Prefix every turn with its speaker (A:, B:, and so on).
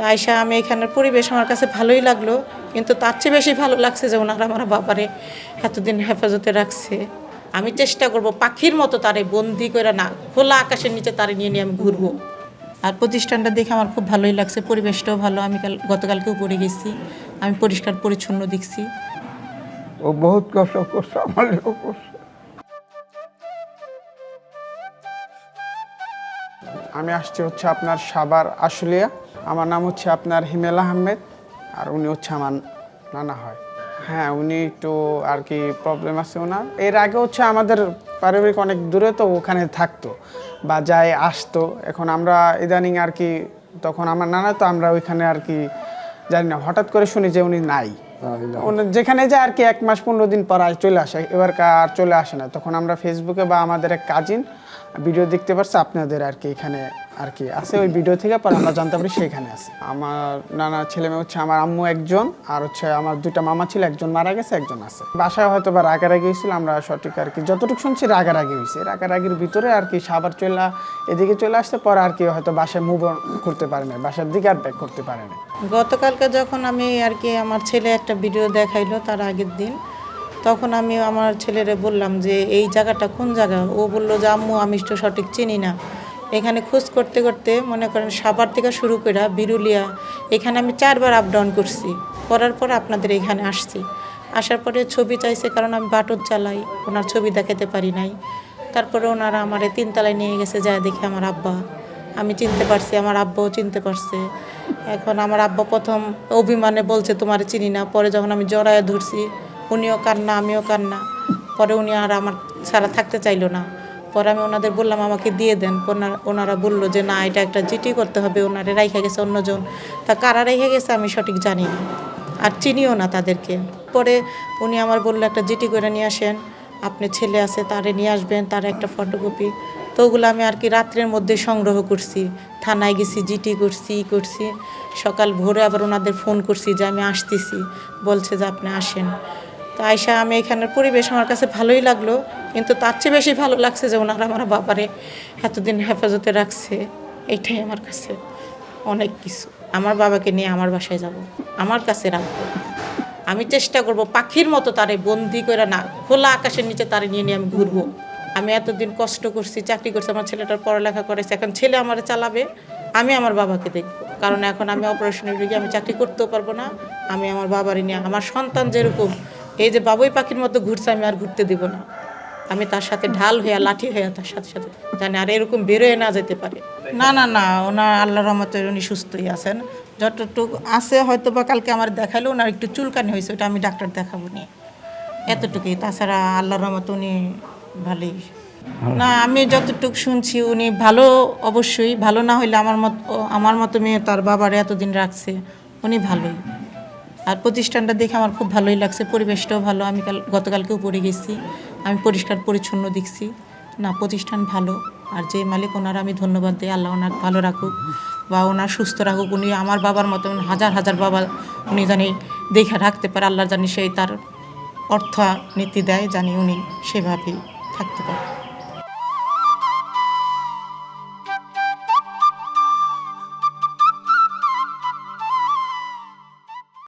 A: তো আয়সা আমি এখানের পরিবেশ আমার কাছে ভালোই লাগল, কিন্তু তার চেয়ে বেশি ভালো লাগছে যে ওনারা আমার বাবারে এতদিন হেফাজতে রাখছে। আমি চেষ্টা করব পাখির মতো তারে বন্দি করে না, খোলা আকাশের নিচে তারে নিয়ে নিয়ে আমি ঘুরবো। আর প্রতিষ্ঠানটা দেখে আমার খুব ভালোই লাগছে, পরিবেশটাও ভালো। আমি কাল, গতকালকেও পড়ে গেছি, আমি পরিষ্কার পরিচ্ছন্ন দেখছি।
B: ও বহুত কষ্ট করছে, আমার
C: আমি আসছি হচ্ছে আপনার সাবার আশুলিয়া। আমার নাম হচ্ছে আপনার হিমেল আহমেদ আর উনি হচ্ছে আমার নানা হয়। হ্যাঁ উনি একটু আর কি প্রবলেম আছে ওনার। এর আগে হচ্ছে আমাদের পারিবারিক অনেক দূরে তো ওখানে থাকতো বা যায় আসতো। এখন আমরা ইদানিং আর কি তখন আমার নানা তো আমরা ওইখানে আর কি জানি না। হঠাৎ করে শুনি যে উনি নাই। যেখানে যায় আর কি এক মাস পনেরো দিন পর চলে আসে এবার আর চলে আসে না। তখন আমরা ফেসবুকে বা আমাদের এক কাজিন ভিডিও দেখতে পারছে, আপনাদের আর কি এখানে আর কি আছে। ওই ভিডিও থেকে পর আমরা জানতে পারি সেখানে আছে। আমার নানা ছেলে মেয়ে হচ্ছে আমার আম্মু একজন, আর হচ্ছে আমার দুইটা মামা ছিল, একজন মারা গেছে, একজন আছে। বাসায় হয়তো বা রাগারাগি হয়েছিল, আমরা সঠিক আর কি যতটুকু শুনছি রাগারাগি হয়েছে। রাগারাগির ভিতরে আর কি সাবার চলে, এদিকে চলে আসতে পরে আর কি হয়তো বাসায় মুভ করতে পারে না বাসার দিকে আর ব্যাক করতে পারে না
A: গতকালকে যখন আমি আর কি আমার ছেলে একটা ভিডিও দেখাইলো, তার আগের দিন তখন আমি আমার ছেলেরে বললাম যে, এই জায়গাটা কোন জায়গা? ও বলল যে, আম্মু, আমি তো সঠিক চিনি না। এখানে খোঁজ করতে করতে মনে করেন সাবার থেকে শুরু করে বিরুলিয়া, এখানে আমি চারবার আপ ডাউন করছি। করার পর আপনাদের এখানে আসছি। আসার পরে ছবি চাইছে কারণ আমি বাটন চালাই, ওনার ছবি দেখাতে পারি নাই। তারপরে ওনারা আমার তিনতলায় নিয়ে গেছে, যায় দেখে আমার আব্বা। আমি চিনতে পারছি, আমার আব্বাও চিনতে পারছে। এখন আমার আব্বা প্রথম অভিমানে বলছে, তোমার চিনি না। পরে যখন আমি জড়ায় ধরছি উনিও কান্না, আমিও কান্না। পরে উনি আর আমার ছাড়া থাকতে চাইলো না। পরে আমি ওনাদের বললাম, আমাকে দিয়ে দেন। ওনারা বলল যে, না, এটা একটা জিটি করতে হবে। ওনারে রাইখা গেছে অন্যজন। তা কারা রেখে গেছে আমি সঠিক জানি না। আর চিনিও না তাদেরকে। পরে উনি আমার বলল, একটা জিটি করে নিয়ে আসেন। আপনি ছেলে আছে, তারে নিয়ে আসবেন, তার একটা ফটোকপি তো ওগুলো আমি আর কি রাত্রের মধ্যে সংগ্রহ করছি। থানায় গেছি, জিটি করছি, ই করছি। সকাল ভোরে আবার ওনাদের ফোন করছি যে, আমি আসতেছি। বলছে যে, আপনি আসেন। তো আয়সা আমি এখানের পরিবেশ আমার কাছে ভালোই লাগল, কিন্তু তার চেয়ে বেশি ভালো লাগছে যে ওনারা আমার বাবারে এতদিন হেফাজতে রাখছে, এইটাই আমার কাছে অনেক কিছু। আমার বাবাকে নিয়ে আমার বাসায় যাব, আমার কাছে রাখব। আমি চেষ্টা করব পাখির মতো তারে বন্দি করে না, খোলা আকাশের নিচে তারে নিয়ে নিয়ে আমি ঘুরবো। আমি এতদিন কষ্ট করছি, চাকরি করছি, আমার ছেলেটার পড়ালেখা করেছে, এখন ছেলে আমার চালাবে, আমি আমার বাবাকে দেখব। কারণ এখন আমি অপারেশনের রোগী, আমি চাকরি করতেও পারব না, আমি আমার বাবারই নিয়ে, আমার সন্তান যেরকম এই যে বাবুই পাখির মতো ঘুরছে, আমি আর ঘুরতে দিব না। আমি তার সাথে ঢাল হয়ে লাঠি হয়ে তার সাথে সাথে জানি আর এরকম বেরোয় না যেতে পারে। না না না, ওনার আল্লাহ রহমতে উনি সুস্থই আছেন। যতটুকু আছে হয়তো বা কালকে আমার দেখাল ওনার একটু চুলকানি হয়েছে, ওটা আমি ডাক্তার দেখাবো নি। এতটুকুই, তাছাড়া আল্লাহ রহমত উনি ভালোই। না, আমি যতটুকু শুনছি উনি ভালো, অবশ্যই। ভালো না হইলে আমার মতো আমার মতো মেয়ে তার বাবার এতদিন রাখছে, উনি ভালোই। আর প্রতিষ্ঠানটা দেখে আমার খুব ভালোই লাগছে, পরিবেশটাও ভালো। আমি কাল গতকালকেও পড়ে গেছি, আমি পরিষ্কার পরিচ্ছন্ন দেখছি। না, প্রতিষ্ঠান ভালো, আর যে মালিক ওনার, আমি ধন্যবাদ দিই। আল্লাহ ওনার ভালো রাখুক বা ওনার সুস্থ রাখুক। উনি আমার বাবার মতন হাজার হাজার বাবা উনি জানি দেখে রাখতে পারে। আল্লাহ জানি সেই তার অর্থনীতি দেয়, জানি উনি সেভাবেই থাকতে পারে।